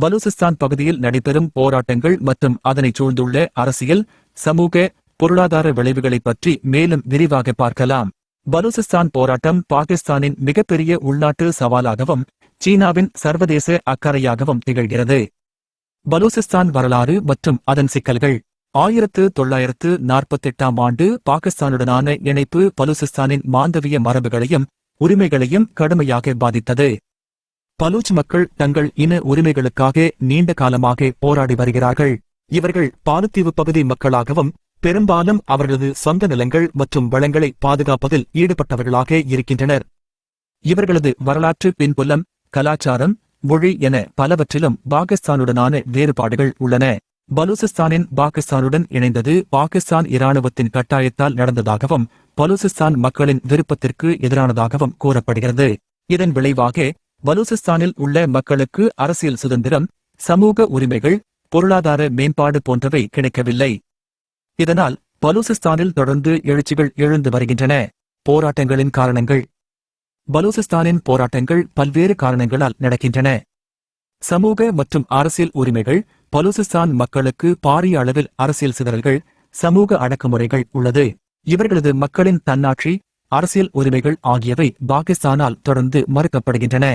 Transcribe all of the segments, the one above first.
பலூசிஸ்தான் பகுதியில் நடைபெறும் போராட்டங்கள் மற்றும் அதனைச் சூழ்ந்துள்ள அரசியல் சமூக பொருளாதார விளைவுகளைப் பற்றி மேலும் விரிவாக பார்க்கலாம். பலூசிஸ்தான் போராட்டம் பாகிஸ்தானின் மிகப்பெரிய உள்நாட்டு சவாலாகவும் சீனாவின் சர்வதேச அக்கறையாகவும் திகழ்கிறது. பலூசிஸ்தான் வரலாறு மற்றும் அதன் சிக்கல்கள். ஆயிரத்து தொள்ளாயிரத்து நாற்பத்தெட்டாம் ஆண்டு பாகிஸ்தானுடனான இணைப்பு பலூசிஸ்தானின் மாந்தவிய மரபுகளையும் உரிமைகளையும் கடுமையாக பாதித்தது. பலூச் மக்கள் தங்கள் இன உரிமைகளுக்காக நீண்ட காலமாக போராடி வருகிறார்கள். இவர்கள் பாலத்தீவு பகுதி மக்களாகவும் பெரும்பாலும் அவர்களது சொந்த நிலங்கள் மற்றும் வளங்களை பாதுகாப்பதில் ஈடுபட்டவர்களாக இருக்கின்றனர். இவர்களது வரலாற்று பின்புலம் கலாச்சாரம் மொழி என பலவற்றிலும் பாகிஸ்தானுடனான வேறுபாடுகள் உள்ளன. பலூசிஸ்தானின் பாகிஸ்தானுடன் இணைந்தது பாகிஸ்தான் இராணுவத்தின் கட்டாயத்தால் நடந்ததாகவும் பலூசிஸ்தான் மக்களின் விருப்பத்திற்கு எதிரானதாகவும் கூறப்படுகிறது. இதன் விளைவாக பலூசிஸ்தானில் உள்ள மக்களுக்கு அரசியல் சுதந்திரம் சமூக உரிமைகள் பொருளாதார மேம்பாடு போன்றவை கிடைக்கவில்லை. இதனால் பலூசிஸ்தானில் தொடர்ந்து எழுச்சிகள் எழுந்து வருகின்றன. போராட்டங்களின் காரணங்கள். பலூசிஸ்தானின் போராட்டங்கள் பல்வேறு காரணங்களால் நடக்கின்றன. சமூக மற்றும் அரசியல் உரிமைகள் பலூசிஸ்தான் மக்களுக்கு பாரிய அளவில் அரசியல் சிதறல்கள் சமூக அடக்குமுறைகள் உள்ளது. இவர்களது மக்களின் தன்னாட்சி அரசியல் உரிமைகள் ஆகியவை பாகிஸ்தானால் தொடர்ந்து மறுக்கப்படுகின்றன.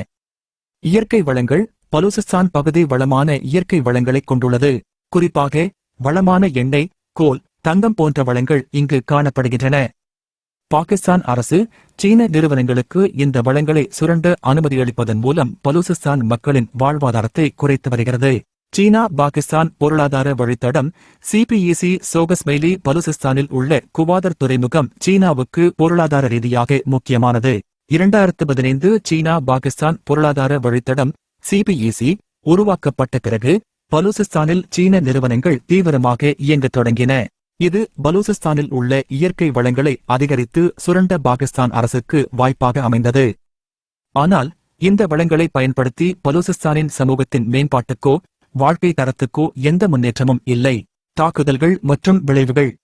இயற்கை வளங்கள் பலூசிஸ்தான் பகுதி வளமான இயற்கை வளங்களைக் கொண்டுள்ளது. குறிப்பாக வளமான எண்ணெய் கோல் தங்கம் போன்ற வளங்கள் இங்கு காணப்படுகின்றன. பாகிஸ்தான் அரசு சீன நிறுவனங்களுக்கு இந்த வளங்களை சுரண்ட அனுமதியளிப்பதன் மூலம் பலூசிஸ்தான் மக்களின் வாழ்வாதாரத்தை குறைத்து வருகிறது. சீனா பாகிஸ்தான் பொருளாதார வழித்தடம் சிபிஇசி சோகஸ்மெய்லி பலூசிஸ்தானில் உள்ள குவாதர் துறைமுகம் சீனாவுக்கு பொருளாதார ரீதியாக முக்கியமானது. இரண்டாயிரத்து பதினைந்து சீனா பாகிஸ்தான் பொருளாதார வழித்தடம் சிபிஇசி உருவாக்கப்பட்ட பிறகு பலூசிஸ்தானில் சீன நிறுவனங்கள் தீவிரமாக இயங்கத் தொடங்கின. இது பலூசிஸ்தானில் உள்ள இயற்கை வளங்களை அதிகரித்து சுரண்ட பாகிஸ்தான் அரசுக்கு வாய்ப்பாக அமைந்தது. ஆனால் இந்த வளங்களை பயன்படுத்தி பலூசிஸ்தானின் சமூகத்தின் மேம்பாட்டுக்கோ வாழ்க்கை தரத்துக்கோ எந்த முன்னேற்றமும் இல்லை. தாக்குதல்கள் மற்றும் விளைவுகள்.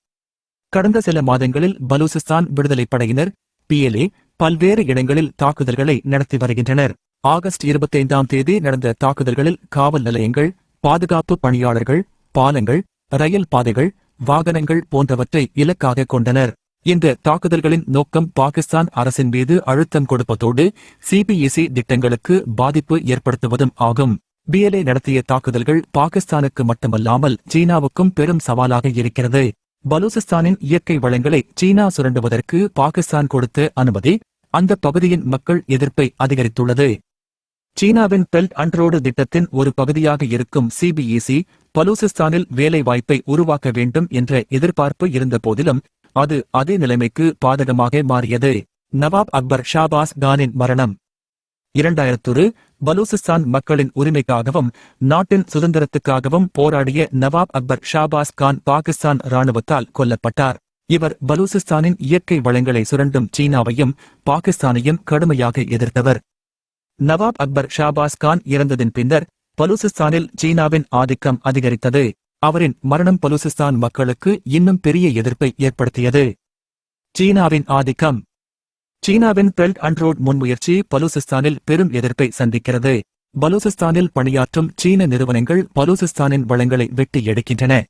கடந்த சில மாதங்களில் பலூசிஸ்தான் விடுதலைப் படையினர் பிஎல்ஏ பல்வேறு இடங்களில் தாக்குதல்களை நடத்தி வருகின்றனர். ஆகஸ்ட் இருபத்தைந்தாம் தேதி நடந்த தாக்குதல்களில் காவல் நிலையங்கள் பாதுகாப்பு பணியாளர்கள் பாலங்கள் ரயில் பாதைகள் வாகனங்கள் போன்றவற்றை இலக்காக கொண்டனர். இந்த தாக்குதல்களின் நோக்கம் பாகிஸ்தான் அரசின் மீது அழுத்தம் கொடுப்பதோடு சிபிஎஸ்இ திட்டங்களுக்கு பாதிப்பு ஏற்படுத்துவதும் ஆகும். பிஎல்ஏ நடத்திய தாக்குதல்கள் பாகிஸ்தானுக்கு மட்டுமல்லாமல் சீனாவுக்கும் பெரும் சவாலாக இருக்கிறது. பலூசிஸ்தானின் இயற்கை வளங்களை சீனா சுரண்டுவதற்கு பாகிஸ்தான் கொடுத்த அனுமதி அந்த பகுதியின் மக்கள் எதிர்ப்பை அதிகரித்துள்ளது. சீனாவின் பெல்ட் அண்ட் ரோடு திட்டத்தின் ஒரு பகுதியாக இருக்கும் சிபிஇசி பலூசிஸ்தானில் வேலை வாய்ப்பை உருவாக்க வேண்டும் என்ற எதிர்பார்ப்பு இருந்த போதிலும் அது அதே நிலைமைக்கு பாதகமாக மாறியது. நவாப் அக்பர் ஷாபாஸ் கானின் மரணம். இரண்டாயிரத்தொரு பலூசிஸ்தான் மக்களின் உரிமைக்காகவும் நாட்டின் சுதந்திரத்துக்காகவும் போராடிய நவாப் அக்பர் ஷாபாஸ் கான் பாகிஸ்தான் ராணுவத்தால் கொல்லப்பட்டார். இவர் பலூசிஸ்தானின் இயற்கை வளங்களை சுரண்டும் சீனாவையும் பாகிஸ்தானையும் கடுமையாக எதிர்த்தவர். நவாப் அக்பர் ஷாபாஸ் கான் இறந்ததின் பின்னர் பலூசிஸ்தானில் சீனாவின் ஆதிக்கம் அதிகரித்தது. அவரின் மரணம் பலூசிஸ்தான் மக்களுக்கு இன்னும் பெரிய எதிர்ப்பை ஏற்படுத்தியது. சீனாவின் ஆதிக்கம். சீனாவின் பெல்ட் அண்ட் ரோட் முன்முயற்சி பலூசிஸ்தானில் பெரும் எதிர்ப்பை சந்திக்கிறது. பலூசிஸ்தானில் பணியாற்றும் சீன நிறுவனங்கள் பலூசிஸ்தானின் வளங்களை வெட்டி எடுக்கின்றன.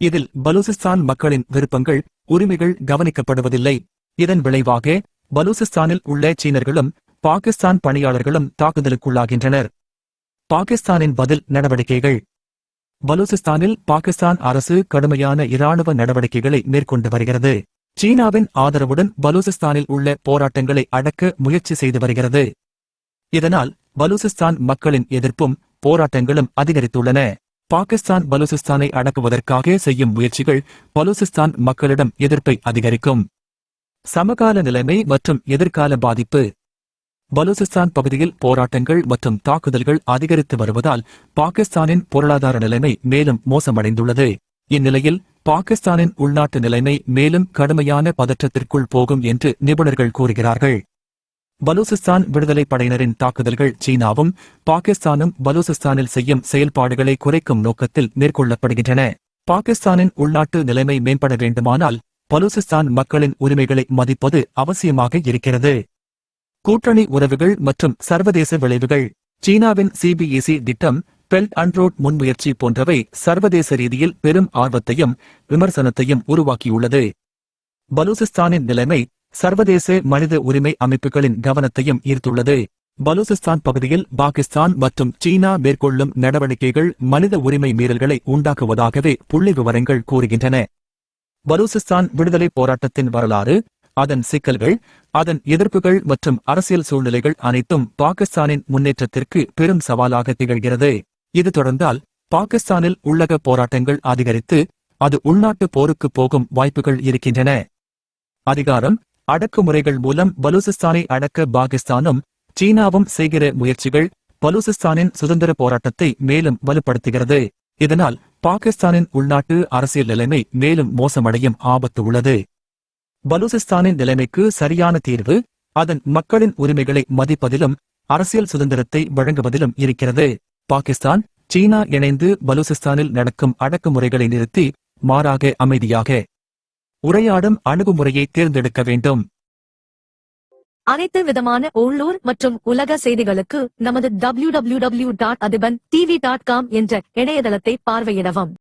இதில் பலூசிஸ்தான் மக்களின் விருப்பங்கள் உரிமைகள் கவனிக்கப்படுவதில்லை. இதன் விளைவாக பலூசிஸ்தானில் உள்ள சீனர்களும் பாகிஸ்தான் பணியாளர்களும் தாக்குதலுக்குள்ளாகின்றனர். பாகிஸ்தானின் பதில் நடவடிக்கைகள். பலூசிஸ்தானில் பாகிஸ்தான் அரசு கடுமையான இராணுவ நடவடிக்கைகளை மேற்கொண்டு வருகிறது. சீனாவின் ஆதரவுடன் பலூசிஸ்தானில் உள்ள போராட்டங்களை அடக்க முயற்சி செய்து வருகிறது. இதனால் பலூசிஸ்தான் மக்களின் எதிர்ப்பும் போராட்டங்களும் அதிகரித்துள்ளன. பாகிஸ்தான் பலூசிஸ்தானை அடக்குவதற்காக செய்யும் முயற்சிகள் பலூசிஸ்தான் மக்களிடம் எதிர்ப்பை அதிகரிக்கும். சமகால நிலைமை மற்றும் எதிர்கால பாதிப்பு. பலூசிஸ்தான் பகுதியில் போராட்டங்கள் மற்றும் தாக்குதல்கள் அதிகரித்து வருவதால் பாகிஸ்தானின் பொருளாதார நிலைமை மேலும் மோசமடைந்துள்ளது. இந்நிலையில் பாகிஸ்தானின் உள்நாட்டு நிலைமை மேலும் கடுமையான பதற்றத்திற்குள் போகும் என்று நிபுணர்கள் கூறுகிறார்கள். பலூசிஸ்தான் விடுதலை படையினரின் தாக்குதல்கள் சீனாவும் பாகிஸ்தானும் பலூசிஸ்தானில் செய்யும் செயல்பாடுகளை குறைக்கும் நோக்கத்தில் மேற்கொள்ளப்படுகின்றன. பாகிஸ்தானின் உள்நாட்டு நிலைமை மேம்பட வேண்டுமானால் பலூசிஸ்தான் மக்களின் உரிமைகளை மதிப்பது அவசியமாக இருக்கிறது. கூட்டணி உறவுகள் மற்றும் சர்வதேச விளைவுகள். சீனாவின் சிபிஇசி திட்டம் பெல்ட் அண்ட் ரோட் முன்முயற்சி போன்றவை சர்வதேச ரீதியில் பெரும் ஆர்வத்தையும் விமர்சனத்தையும் உருவாக்கியுள்ளது. பலூசிஸ்தானின் நிலைமை சர்வதேச மனித உரிமை அமைப்புகளின் கவனத்தையும் ஈர்த்துள்ளது. பலூசிஸ்தான் பகுதியில் பாகிஸ்தான் மற்றும் சீனா மேற்கொள்ளும் நடவடிக்கைகள் மனித உரிமை மீறல்களை உண்டாக்குவதாகவே புள்ளி விவரங்கள் கூறுகின்றன. பலூசிஸ்தான் விடுதலை போராட்டத்தின் வரலாறு அதன் சிக்கல்கள் அதன் எதிர்ப்புகள் மற்றும் அரசியல் சூழ்நிலைகள் அனைத்தும் பாகிஸ்தானின் முன்னேற்றத்திற்கு பெரும் சவாலாக திகழ்கிறது. இது தொடர்ந்தால் பாகிஸ்தானில் உள்ளக போராட்டங்கள் அதிகரித்து அது உள்நாட்டு போருக்கு போகும் வாய்ப்புகள் இருக்கின்றன. அதிகாரம் அடக்குமுறைகள் மூலம் பலூசிஸ்தானை அடக்க பாகிஸ்தானும் சீனாவும் செய்கிற முயற்சிகள் பலூசிஸ்தானின் சுதந்திர போராட்டத்தை மேலும் வலுப்படுத்துகிறது. இதனால் பாகிஸ்தானின் உள்நாட்டு அரசியல் நிலைமை மேலும் மோசமடையும் ஆபத்து உள்ளது. பலூசிஸ்தானின் நிலைமைக்கு சரியான தீர்வு அதன் மக்களின் உரிமைகளை மதிப்பதிலும் அரசியல் சுதந்திரத்தை வழங்குவதிலும் இருக்கிறது. பாகிஸ்தான் சீனா இணைந்து பலூசிஸ்தானில் நடக்கும் அடக்குமுறைகளை நிறுத்தி மாறாக அமைதியாக உரையாடும் அணுகுமுறையை தேர்ந்தெடுக்க வேண்டும். அனைத்து விதமான உள்ளூர் மற்றும் உலக செய்திகளுக்கு நமது W W W dot Athiban TV dot com என்ற இணையதளத்தை பார்வையிடவும்.